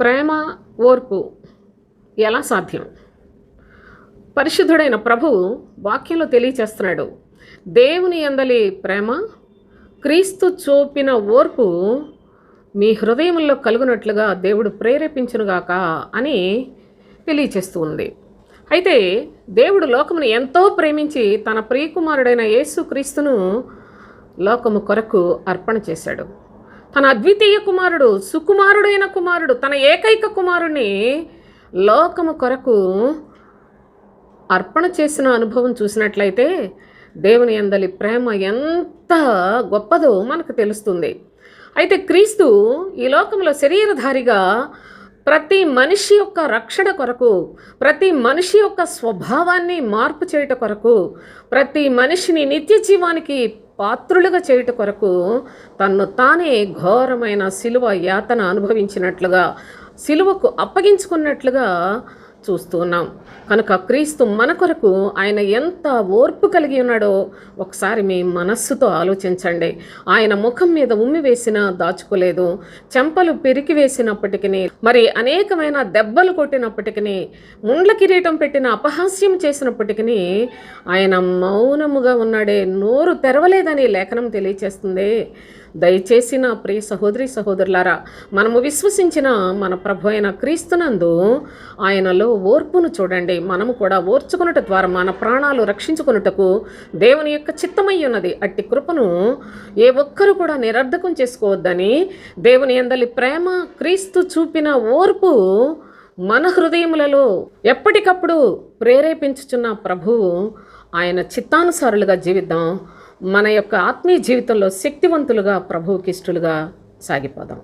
ప్రేమ ఓర్పు ఎలా సాధ్యం? పరిశుద్ధుడైన ప్రభువు వాక్యంలో తెలియచేస్తున్నాడు దేవుని ఎందలి ప్రేమ క్రీస్తు చూపిన ఓర్పు మీ హృదయంలో కలుగునట్లుగా దేవుడు ప్రేరేపించునుగాక అని తెలియచేస్తూ ఉంది. అయితే దేవుడు లోకమును ఎంతో ప్రేమించి తన ప్రియకుమారుడైన యేసు క్రీస్తును లోకము కొరకు అర్పణ చేశాడు. తన అద్వితీయ కుమారుడు సుకుమారుడైన కుమారుడు తన ఏకైక కుమారుణ్ణి లోకము కొరకు అర్పణ చేసిన అనుభవం చూసినట్లయితే దేవుని అందలి ప్రేమ ఎంత గొప్పదో మనకు తెలుస్తుంది. అయితే క్రీస్తు ఈ లోకంలో శరీరధారిగా ప్రతి మనిషి యొక్క రక్షణ కొరకు ప్రతి మనిషి యొక్క స్వభావాన్ని మార్పు చేయుట కొరకు ప్రతి మనిషిని నిత్య జీవానికి పాత్రులుగా చేయుట కొరకు తన్ను తానే ఘోరమైన సిలువ యాతన అనుభవించినట్లుగా సిలువకు అప్పగించుకున్నట్లుగా చూస్తున్నాం. కనుక క్రీస్తు మన కొరకు ఆయన ఎంత ఓర్పు కలిగి ఉన్నాడో ఒకసారి మీ మనస్సుతో ఆలోచించండి. ఆయన ముఖం మీద ఉమ్మి వేసినా దాచుకోలేదు. చెంపలు పెరికి వేసినప్పటికీ మరి అనేకమైన దెబ్బలు కొట్టినప్పటికీ ముండ్ల కిరీటం పెట్టిన అపహాస్యం చేసినప్పటికీ ఆయన మౌనముగా ఉన్నాడే. నోరు తెరవలేదని లేఖనం తెలియచేస్తుంది. దయచేసి నా ప్రియ సహోదరి సహోదరులారా మనము విశ్వసించిన మన ప్రభు అయిన క్రీస్తునందు ఆయనలో ఓర్పును చూడండి. మనము కూడా ఓర్చుకున్నట ద్వారా మన ప్రాణాలు రక్షించుకున్నటకు దేవుని యొక్క చిత్తమై ఉన్నది. అట్టి కృపను ఏ ఒక్కరు కూడా నిరర్ధకం చేసుకోవద్దని దేవుని ఎందలి ప్రేమ క్రీస్తు చూపిన ఓర్పు మన హృదయములలో ఎప్పటికప్పుడు ప్రేరేపించుచున్న ప్రభువు ఆయన చిత్తానుసారులుగా జీవిద్దాం. మన యొక్క ఆత్మీయ జీవితంలో శక్తివంతులుగా ప్రభువుకి ఇష్టలుగా సాగిపోదాం.